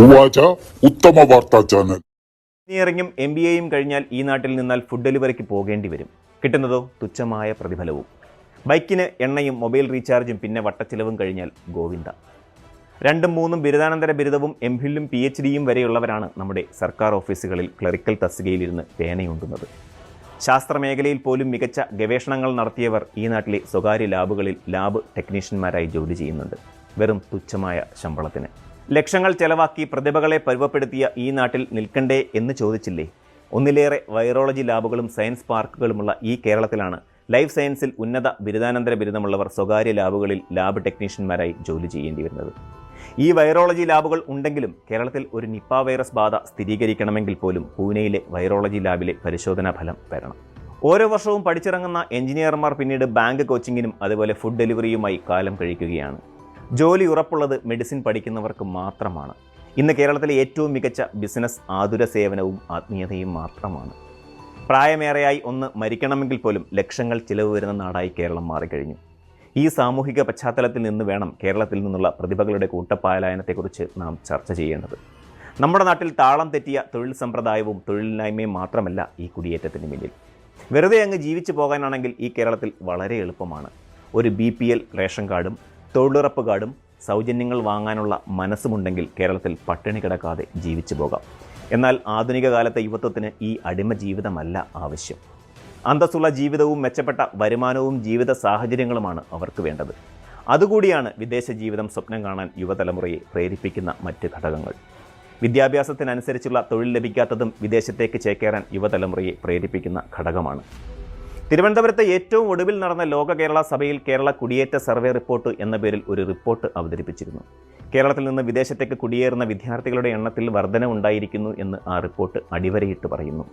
ഉവാച ഉത്തമ വാർത്താ ചാനൽ. എഞ്ചിനീയറിംഗും എം ബി എയും കഴിഞ്ഞാൽ ഈ നാട്ടിൽ നിന്നാൽ ഫുഡ് ഡെലിവറിക്ക് പോകേണ്ടി വരും. കിട്ടുന്നതോ തുച്ഛമായ പ്രതിഫലവും. ബൈക്കിന് എണ്ണയും മൊബൈൽ റീചാർജും പിന്നെ വട്ടച്ചിലവും കഴിഞ്ഞാൽ ഗോവിന്ദ. രണ്ടും മൂന്നും ബിരുദാനന്തര ബിരുദവും എം ഫില്ലും പി എച്ച് ഡിയും വരെയുള്ളവരാണ് നമ്മുടെ സർക്കാർ ഓഫീസുകളിൽ ക്ലറിക്കൽ തസ്തികയിലിരുന്ന് പേനയുണ്ടുന്നത്. ശാസ്ത്രമേഖലയിൽ പോലും മികച്ച ഗവേഷണങ്ങൾ നടത്തിയവർ ഈ നാട്ടിലെ സ്വകാര്യ ലാബുകളിൽ ലാബ് ടെക്നീഷ്യന്മാരായി ജോലി ചെയ്യുന്നുണ്ട്. വെറും തുച്ഛമായ ശമ്പളത്തിന്. ലക്ഷങ്ങൾ ചെലവാക്കി പ്രതിഭകളെ പരുവപ്പെടുത്തിയ ഈ നാട്ടിൽ നിൽക്കണ്ടേ എന്ന് ചോദിച്ചില്ലേ? ഒന്നിലേറെ വൈറോളജി ലാബുകളും സയൻസ് പാർക്കുകളുമുള്ള ഈ കേരളത്തിലാണ് ലൈഫ് സയൻസിൽ ഉന്നത ബിരുദാനന്തര ബിരുദമുള്ളവർ സ്വകാര്യ ലാബുകളിൽ ലാബ് ടെക്നീഷ്യന്മാരായി ജോലി ചെയ്യേണ്ടി വരുന്നത്. ഈ വൈറോളജി ലാബുകൾ ഉണ്ടെങ്കിലും കേരളത്തിൽ ഒരു നിപ്പ വൈറസ് ബാധ സ്ഥിരീകരിക്കണമെങ്കിൽ പോലും പൂനെയിലെ വൈറോളജി ലാബിലെ പരിശോധനാ ഫലം വരണം ഓരോ വർഷവും പഠിച്ചിറങ്ങുന്ന എഞ്ചിനീയർമാർ പിന്നീട് ബാങ്ക് കോച്ചിങ്ങിനും അതുപോലെ ഫുഡ് ഡെലിവറിയുമായി കാലം കഴിക്കുകയാണ്. ജോലി ഉറപ്പുള്ളത് മെഡിസിൻ പഠിക്കുന്നവർക്ക് മാത്രമാണ്. ഇന്ന് കേരളത്തിലെ ഏറ്റവും മികച്ച ബിസിനസ് ആതുര സേവനവും ആത്മീയതയും മാത്രമാണ്. പ്രായമേറെയായി ഒന്ന് മരിക്കണമെങ്കിൽ പോലും ലക്ഷങ്ങൾ ചിലവ് വരുന്ന നാടായി കേരളം മാറിക്കഴിഞ്ഞു. ഈ സാമൂഹിക പശ്ചാത്തലത്തിൽ നിന്ന് വേണം കേരളത്തിൽ നിന്നുള്ള പ്രതിഭകളുടെ കൂട്ടപ്പാലായനത്തെക്കുറിച്ച് നാം ചർച്ച ചെയ്യേണ്ടത്. നമ്മുടെ നാട്ടിൽ താളം തെറ്റിയ തൊഴിൽ സമ്പ്രദായവും തൊഴിലില്ലായ്മയും മാത്രമല്ല ഈ കുടിയേറ്റത്തിന് പിന്നിൽ വെറുതെ അങ്ങ് ജീവിച്ചു പോകാനാണെങ്കിൽ ഈ കേരളത്തിൽ വളരെ എളുപ്പമാണ്. ഒരു ബി റേഷൻ കാർഡും തൊഴിലുറപ്പ് കാർഡും സൗജന്യങ്ങൾ വാങ്ങാനുള്ള മനസ്സുമുണ്ടെങ്കിൽ കേരളത്തിൽ പട്ടിണി കിടക്കാതെ ജീവിച്ചു പോകാം. എന്നാൽ ആധുനിക കാലത്തെ യുവത്വത്തിന് ഈ അടിമ ജീവിതമല്ല ആവശ്യം. അന്തസ്സുള്ള ജീവിതവും മെച്ചപ്പെട്ട വരുമാനവും ജീവിത സാഹചര്യങ്ങളുമാണ് അവർക്ക് വേണ്ടത്. അതുകൂടിയാണ് വിദേശ ജീവിതം സ്വപ്നം കാണാൻ യുവതലമുറയെ പ്രേരിപ്പിക്കുന്ന മറ്റ് ഘടകങ്ങൾ. വിദ്യാഭ്യാസത്തിനനുസരിച്ചുള്ള തൊഴിൽ ലഭിക്കാത്തതും വിദേശത്തേക്ക് ചേക്കേറാൻ യുവതലമുറയെ പ്രേരിപ്പിക്കുന്ന ഘടകമാണ്. തിരുവനന്തപുരത്ത് ഏറ്റവും ഒടുവിൽ നടന്ന ലോക കേരള സഭയിൽ കേരള കുടിയേറ്റ സർവേ റിപ്പോർട്ട് എന്ന പേരിൽ ഒരു റിപ്പോർട്ട് അവതരിപ്പിച്ചിരുന്നു. കേരളത്തിൽ നിന്ന് വിദേശത്തേക്ക് കുടിയേറുന്ന വിദ്യാർത്ഥികളുടെ എണ്ണത്തിൽ വർധന ഉണ്ടായിരിക്കുന്നു എന്ന് ആ റിപ്പോർട്ട് അടിവരയിട്ട് പറയുന്നു.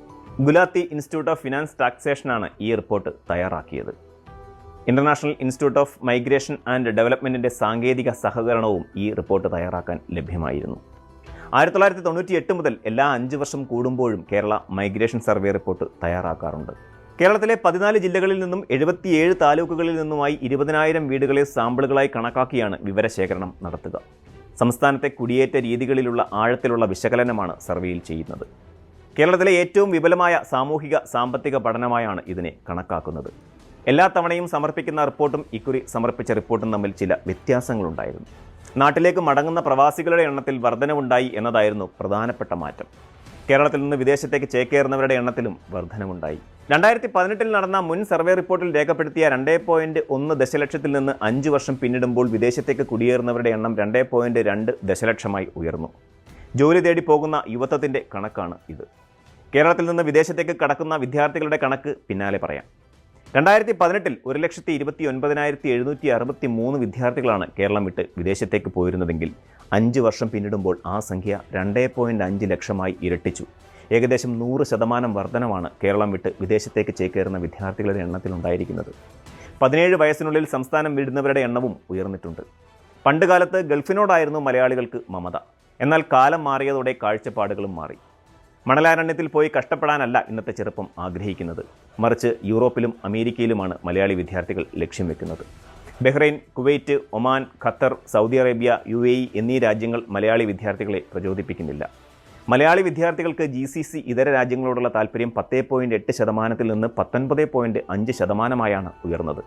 ഗുലാത്തി ഇൻസ്റ്റിറ്റ്യൂട്ട് ഓഫ് ഫിനാൻസ് ടാക്സേഷനാണ് ഈ റിപ്പോർട്ട് തയ്യാറാക്കിയത്. International institute of migration and ഡെവലപ്മെന്റിന്റെ സാങ്കേതിക സഹകരണവും ഈ റിപ്പോർട്ട് തയ്യാറാക്കാൻ ലഭ്യമായിരുന്നു. ആയിരത്തി തൊള്ളായിരത്തി തൊണ്ണൂറ്റി എട്ട് മുതൽ എല്ലാ അഞ്ച് വർഷം കൂടുമ്പോഴും കേരള മൈഗ്രേഷൻ സർവേ റിപ്പോർട്ട് തയ്യാറാക്കാറുണ്ട്. കേരളത്തിലെ പതിനാല് ജില്ലകളിൽ നിന്നും എഴുപത്തിയേഴ് താലൂക്കുകളിൽ നിന്നുമായി ഇരുപതിനായിരം വീടുകളെ സാമ്പിളുകളായി കണക്കാക്കിയാണ് വിവരശേഖരണം നടത്തുക. സംസ്ഥാനത്തെ കുടിയേറ്റ രീതികളിലുള്ള ആഴത്തിലുള്ള വിശകലനമാണ് സർവേയിൽ ചെയ്യുന്നത്. കേരളത്തിലെ ഏറ്റവും വിപുലമായ സാമൂഹിക സാമ്പത്തിക പഠനമായാണ് ഇതിനെ കണക്കാക്കുന്നത്. എല്ലാ തവണയും സമർപ്പിക്കുന്ന റിപ്പോർട്ടും ഇക്കുറി സമർപ്പിച്ച റിപ്പോർട്ടും തമ്മിൽ ചില വ്യത്യാസങ്ങളുണ്ടായിരുന്നു. നാട്ടിലേക്ക് മടങ്ങുന്ന പ്രവാസികളുടെ എണ്ണത്തിൽ വർധനവുണ്ടായി എന്നതായിരുന്നു പ്രധാനപ്പെട്ട മാറ്റം. കേരളത്തിൽ നിന്ന് വിദേശത്തേക്ക് ചേക്കേറുന്നവരുടെ എണ്ണത്തിലും വർധനമുണ്ടായി. രണ്ടായിരത്തി പതിനെട്ടിൽ നടന്ന മുൻ സർവേ റിപ്പോർട്ടിൽ രേഖപ്പെടുത്തിയ രണ്ടേ പോയിന്റ് ഒന്ന് ദശലക്ഷത്തിൽ നിന്ന് അഞ്ച് വർഷം പിന്നിടുമ്പോൾ വിദേശത്തേക്ക് കുടിയേറുന്നവരുടെ എണ്ണം രണ്ടേ പോയിന്റ് രണ്ട് ദശലക്ഷമായി ഉയർന്നു. ജോലി തേടി പോകുന്ന യുവത്വത്തിന്റെ കണക്കാണ് ഇത്. കേരളത്തിൽ നിന്ന് വിദേശത്തേക്ക് കടക്കുന്ന വിദ്യാർത്ഥികളുടെ കണക്ക് പിന്നാലെ പറയാം. രണ്ടായിരത്തി പതിനെട്ടിൽ ഒരു ലക്ഷത്തി ഇരുപത്തി ഒൻപതിനായിരത്തി എഴുന്നൂറ്റി അറുപത്തി മൂന്ന് വിദ്യാർത്ഥികളാണ് കേരളം വിട്ട് വിദേശത്തേക്ക് പോയിരുന്നതെങ്കിൽ അഞ്ച് വർഷം പിന്നിടുമ്പോൾ ആ സംഖ്യ രണ്ടേ പോയിന്റ് അഞ്ച് ലക്ഷമായി ഇരട്ടിച്ചു. ഏകദേശം നൂറ് ശതമാനം വർധനമാണ് കേരളം വിട്ട് വിദേശത്തേക്ക് ചേക്കേറുന്ന വിദ്യാർത്ഥികളുടെ എണ്ണത്തിലുണ്ടായിരിക്കുന്നത്. പതിനേഴ് വയസ്സിനുള്ളിൽ സംസ്ഥാനം വിടുന്നവരുടെ എണ്ണവും ഉയർന്നിട്ടുണ്ട്. പണ്ടുകാലത്ത് ഗൾഫിനോടായിരുന്നു മലയാളികൾക്ക് മമത. എന്നാൽ കാലം മാറിയതോടെ കാഴ്ചപ്പാടുകളും മാറി. മണലാരണ്യത്തിൽ പോയി കഷ്ടപ്പെടാനല്ല ഇന്നത്തെ ചെറുപ്പം ആഗ്രഹിക്കുന്നത്. മറിച്ച് യൂറോപ്പിലും അമേരിക്കയിലുമാണ് മലയാളി വിദ്യാർത്ഥികൾ ലക്ഷ്യം വെക്കുന്നത്. Bahrain Kuwait Oman Qatar Saudi Arabia U A എന്നീ രാജ്യങ്ങൾ മലയാളി വിദ്യാർത്ഥികളെ പ്രചോദിപ്പിക്കുന്നില്ല. മലയാളി വിദ്യാർത്ഥികൾക്ക് ജി സി സി ഇതര രാജ്യങ്ങളോടുള്ള താല്പര്യം പത്തേ പോയിന്റ് എട്ട് ശതമാനത്തിൽ നിന്ന് പത്തൊൻപത് പോയിന്റ് അഞ്ച് ശതമാനമായാണ് ഉയർന്നത്.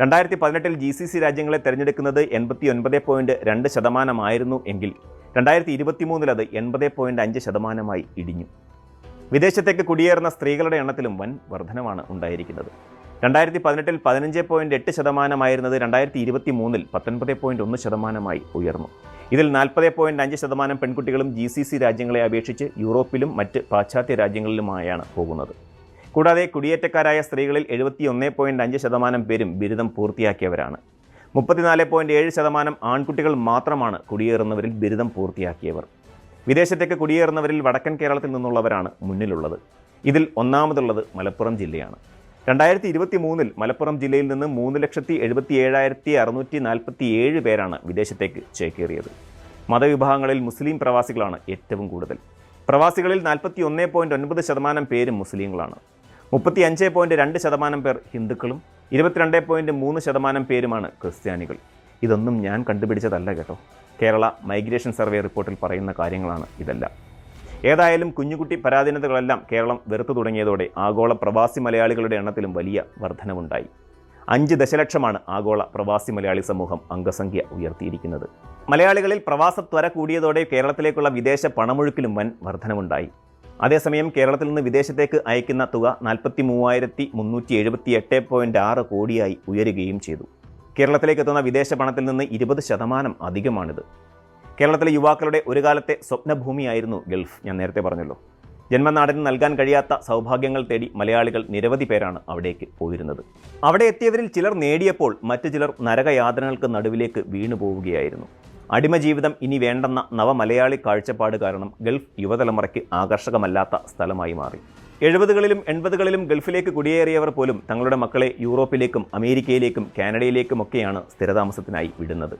രണ്ടായിരത്തി പതിനെട്ടിൽ ജി സി സി രാജ്യങ്ങളെ തിരഞ്ഞെടുക്കുന്നത് എൺപത്തി ഒൻപത് പോയിന്റ് രണ്ട് ശതമാനമായിരുന്നു എങ്കിൽ രണ്ടായിരത്തി ഇരുപത്തി മൂന്നിൽ അത് എൺപത് പോയിന്റ് അഞ്ച് ശതമാനമായി ഇടിഞ്ഞു. വിദേശത്തേക്ക് കുടിയേറുന്ന സ്ത്രീകളുടെ എണ്ണത്തിലും വൻ വർധനമാണ് ഉണ്ടായിരിക്കുന്നത്. രണ്ടായിരത്തി പതിനെട്ടിൽ പതിനഞ്ച് പോയിന്റ് എട്ട് ശതമാനമായിരുന്നത് രണ്ടായിരത്തി ഇരുപത്തി മൂന്നിൽ പത്തൊൻപത് പോയിന്റ് ഒന്ന് ശതമാനമായി ഉയർന്നു. ഇതിൽ നാൽപ്പത് പോയിന്റ് അഞ്ച് ശതമാനം പെൺകുട്ടികളും ജി സി സി രാജ്യങ്ങളെ അപേക്ഷിച്ച് യൂറോപ്പിലും മറ്റ് പാശ്ചാത്യ രാജ്യങ്ങളിലുമായാണ് പോകുന്നത്. കൂടാതെ കുടിയേറ്റക്കാരായ സ്ത്രീകളിൽ എഴുപത്തി ഒന്ന് പോയിന്റ് അഞ്ച് ശതമാനം പേരും ബിരുദം പൂർത്തിയാക്കിയവരാണ്. മുപ്പത്തിനാല് പോയിന്റ് ഏഴ് ശതമാനം ആൺകുട്ടികൾ മാത്രമാണ് കുടിയേറുന്നവരിൽ ബിരുദം പൂർത്തിയാക്കിയവർ. വിദേശത്തേക്ക് കുടിയേറുന്നവരിൽ വടക്കൻ കേരളത്തിൽ നിന്നുള്ളവരാണ് മുന്നിലുള്ളത്. ഇതിൽ ഒന്നാമതുള്ളത് മലപ്പുറം ജില്ലയാണ്. രണ്ടായിരത്തി ഇരുപത്തി മൂന്നിൽ മലപ്പുറം ജില്ലയിൽ നിന്ന് മൂന്ന് ലക്ഷത്തി എഴുപത്തി ഏഴായിരത്തി അറുന്നൂറ്റി നാൽപ്പത്തി ഏഴ് പേരാണ് വിദേശത്തേക്ക് ചേക്കേറിയത്. മതവിഭാഗങ്ങളിൽ മുസ്ലിം പ്രവാസികളാണ് ഏറ്റവും കൂടുതൽ. പ്രവാസികളിൽ നാൽപ്പത്തി ഒന്ന് പോയിന്റ് ഒൻപത് ശതമാനം പേരും മുസ്ലിങ്ങളാണ്. മുപ്പത്തി അഞ്ച് പോയിന്റ് രണ്ട് ശതമാനം പേർ ഹിന്ദുക്കളും ഇരുപത്തിരണ്ട് പോയിന്റ് മൂന്ന് ശതമാനം പേരുമാണ് ക്രിസ്ത്യാനികൾ. ഇതൊന്നും ഞാൻ കണ്ടുപിടിച്ചതല്ല കേട്ടോ. കേരള മൈഗ്രേഷൻ സർവേ റിപ്പോർട്ടിൽ പറയുന്ന കാര്യങ്ങളാണ് ഇതെല്ലാം. ഏതായാലും കുഞ്ഞുകുട്ടി പരാധീനതകളെല്ലാം കേരളം വെറുത്തു തുടങ്ങിയതോടെ ആഗോള പ്രവാസി മലയാളികളുടെ എണ്ണത്തിലും വലിയ വർധനവുണ്ടായി. അഞ്ച് ദശലക്ഷമാണ് ആഗോള പ്രവാസി മലയാളി സമൂഹം അംഗസംഖ്യ ഉയർത്തിയിരിക്കുന്നത്. മലയാളികളിൽ പ്രവാസത്വര കൂടിയതോടെ കേരളത്തിലേക്കുള്ള വിദേശ പണമൊഴുക്കിലും വൻ വർധനവുണ്ടായി. അതേസമയം കേരളത്തിൽ നിന്ന് വിദേശത്തേക്ക് അയക്കുന്ന തുക നാൽപ്പത്തി മൂവായിരത്തി മുന്നൂറ്റി എഴുപത്തി എട്ട് പോയിന്റ് ആറ് കോടിയായി ഉയരുകയും ചെയ്തു. കേരളത്തിലേക്ക് എത്തുന്ന വിദേശ പണത്തിൽ നിന്ന് ഇരുപത് ശതമാനം അധികമാണിത്. കേരളത്തിലെ യുവാക്കളുടെ ഒരു കാലത്തെ സ്വപ്നഭൂമിയായിരുന്നു ഗൾഫ് ഞാൻ നേരത്തെ പറഞ്ഞല്ലോ. ജന്മനാടിന് നൽകാൻ കഴിയാത്ത സൗഭാഗ്യങ്ങൾ തേടി മലയാളികൾ നിരവധി പേരാണ് അവിടേക്ക് പോയിരുന്നത്. അവിടെ എത്തിയവരിൽ ചിലർ നേടിയപ്പോൾ മറ്റു ചിലർ നരകയാതനകൾക്ക് നടുവിലേക്ക് വീണു പോവുകയായിരുന്നു. അടിമ ജീവിതം ഇനി വേണ്ടെന്ന നവമലയാളി കാഴ്ചപ്പാട് കാരണം ഗൾഫ് യുവതലമുറയ്ക്ക് ആകർഷകമല്ലാത്ത സ്ഥലമായി മാറി. എഴുപതുകളിലും എൺപതുകളിലും ഗൾഫിലേക്ക് കുടിയേറിയവർ പോലും തങ്ങളുടെ മക്കളെ യൂറോപ്പിലേക്കും അമേരിക്കയിലേക്കും കാനഡയിലേക്കും ഒക്കെയാണ് സ്ഥിരതാമസത്തിനായി വിടുന്നത്.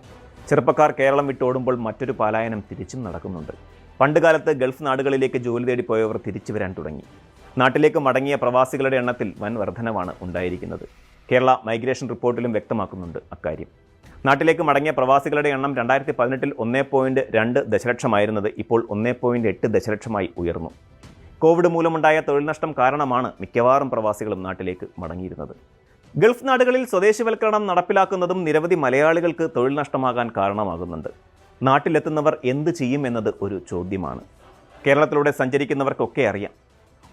ചെറുപ്പക്കാർ കേരളം വിട്ടോടുമ്പോൾ മറ്റൊരു പലായനം തിരിച്ചും നടക്കുന്നുണ്ട്. പണ്ടുകാലത്ത് ഗൾഫ് നാടുകളിലേക്ക് ജോലി തേടി പോയവർ തിരിച്ചു വരാൻ തുടങ്ങി. നാട്ടിലേക്ക് മടങ്ങിയ പ്രവാസികളുടെ എണ്ണത്തിൽ വൻ വർധനവാണ് ഉണ്ടായിരിക്കുന്നത്. കേരള മൈഗ്രേഷൻ റിപ്പോർട്ടിലും വ്യക്തമാക്കുന്നുണ്ട് അക്കാര്യം. നാട്ടിലേക്ക് മടങ്ങിയ പ്രവാസികളുടെ എണ്ണം രണ്ടായിരത്തി പതിനെട്ടിൽ ഒന്നേ പോയിന്റ് രണ്ട് ദശലക്ഷമായിരുന്നത് ഇപ്പോൾ ഒന്നേ പോയിന്റ് എട്ട് ദശലക്ഷമായി ഉയർന്നു. കോവിഡ് മൂലമുണ്ടായ തൊഴിൽ നഷ്ടം കാരണമാണ് മിക്കവാറും പ്രവാസികളും നാട്ടിലേക്ക് മടങ്ങിയിരുന്നത്. ഗൾഫ് നാടുകളിൽ സ്വദേശിവൽക്കരണം നടപ്പിലാക്കുന്നതും നിരവധി മലയാളികൾക്ക് തൊഴിൽ നഷ്ടമാകാൻ കാരണമാകുന്നുണ്ട്. നാട്ടിലെത്തുന്നവർ എന്ത് ചെയ്യും എന്നത് ഒരു ചോദ്യമാണ്. കേരളത്തിലൂടെ സഞ്ചരിക്കുന്നവർക്കൊക്കെ അറിയാം.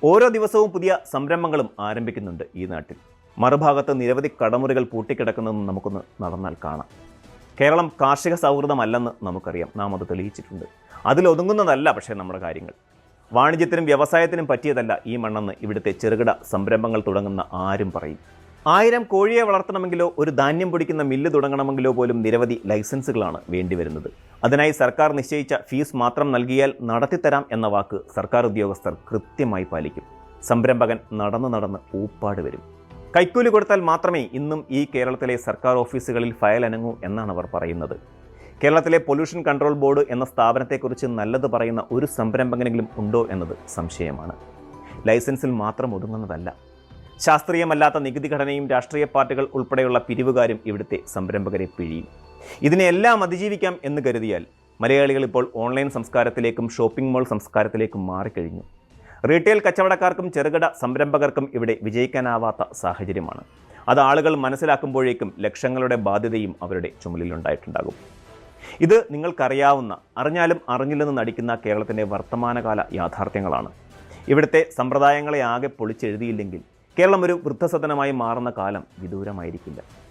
ഓരോ ദിവസവും പുതിയ സംരംഭങ്ങളും ആരംഭിക്കുന്നുണ്ട് ഈ നാട്ടിൽ. മറുഭാഗത്ത് നിരവധി കടമുറികൾ പൂട്ടിക്കിടക്കുന്നതും നമുക്കൊന്ന് നടന്നാൽ കാണാം. കേരളം കാർഷിക സൗഹൃദമല്ലെന്ന് നമുക്കറിയാം. നാം അത് തെളിയിച്ചിട്ടുണ്ട്. അതിലൊതുങ്ങുന്നതല്ല പക്ഷേ നമ്മുടെ കാര്യങ്ങൾ. വാണിജ്യത്തിനും വ്യവസായത്തിനും പറ്റിയതല്ല ഈ മണ്ണെന്ന് ഇവിടുത്തെ ചെറുകിട സംരംഭങ്ങൾ തുടങ്ങുന്ന ആരും പറയും. ആയിരം കോഴിയെ വളർത്തണമെങ്കിലോ ഒരു ധാന്യം പൊടിക്കുന്ന മില്ല് തുടങ്ങണമെങ്കിലോ പോലും നിരവധി ലൈസൻസുകളാണ് വേണ്ടിവരുന്നത്. അതിനായി സർക്കാർ നിശ്ചയിച്ച ഫീസ് മാത്രം നൽകിയാൽ നടത്തിത്തരാം എന്ന വാക്ക് സർക്കാർ ഉദ്യോഗസ്ഥർ കൃത്യമായി പാലിക്കും. സംരംഭകൻ നടന്നു നടന്ന് ഊപ്പാട് വരും. കൈക്കൂലി കൊടുത്താൽ മാത്രമേ ഇന്നും ഈ കേരളത്തിലെ സർക്കാർ ഓഫീസുകളിൽ ഫയൽ അനങ്ങൂ എന്നാണ് അവർ പറയുന്നത്. കേരളത്തിലെ പൊല്യൂഷൻ കൺട്രോൾ ബോർഡ് എന്ന സ്ഥാപനത്തെക്കുറിച്ച് നല്ലത് പറയുന്ന ഒരു സംരംഭകനെങ്കിലും ഉണ്ടോ എന്നത് സംശയമാണ്. ലൈസൻസിൽ മാത്രം ഒതുങ്ങുന്നതല്ല. ശാസ്ത്രീയമല്ലാത്ത നികുതി ഘടനയും രാഷ്ട്രീയ പാർട്ടികൾ ഉൾപ്പെടെയുള്ള പിരിവുകാരും ഇവിടുത്തെ സംരംഭകരെ പിഴിയും. ഇതിനെല്ലാം അതിജീവിക്കാം എന്ന് കരുതിയാൽ മലയാളികൾ ഇപ്പോൾ ഓൺലൈൻ സംസ്കാരത്തിലേക്കും ഷോപ്പിംഗ് മോൾ സംസ്കാരത്തിലേക്കും മാറിക്കഴിഞ്ഞു. റീറ്റെയിൽ കച്ചവടക്കാർക്കും ചെറുകിട സംരംഭകർക്കും ഇവിടെ വിജയിക്കാനാവാത്ത സാഹചര്യമാണ്. അത് ആളുകൾ മനസ്സിലാക്കുമ്പോഴേക്കും ലക്ഷങ്ങളുടെ ബാധ്യതയും അവരുടെ ചുമലിലുണ്ടായിട്ടുണ്ടാകും. ഇത് നിങ്ങൾക്കറിയാവുന്ന അറിഞ്ഞാലും അറിഞ്ഞില്ലെന്ന് നടിക്കുന്ന കേരളത്തിന്റെ വർത്തമാനകാല യാഥാർത്ഥ്യങ്ങളാണ്. ഇവിടുത്തെ സമ്പ്രദായങ്ങളെ ആകെ പൊളിച്ചെഴുതിയില്ലെങ്കിൽ കേരളം ഒരു വൃദ്ധസദനമായി മാറുന്ന കാലം വിദൂരമായിരിക്കില്ല.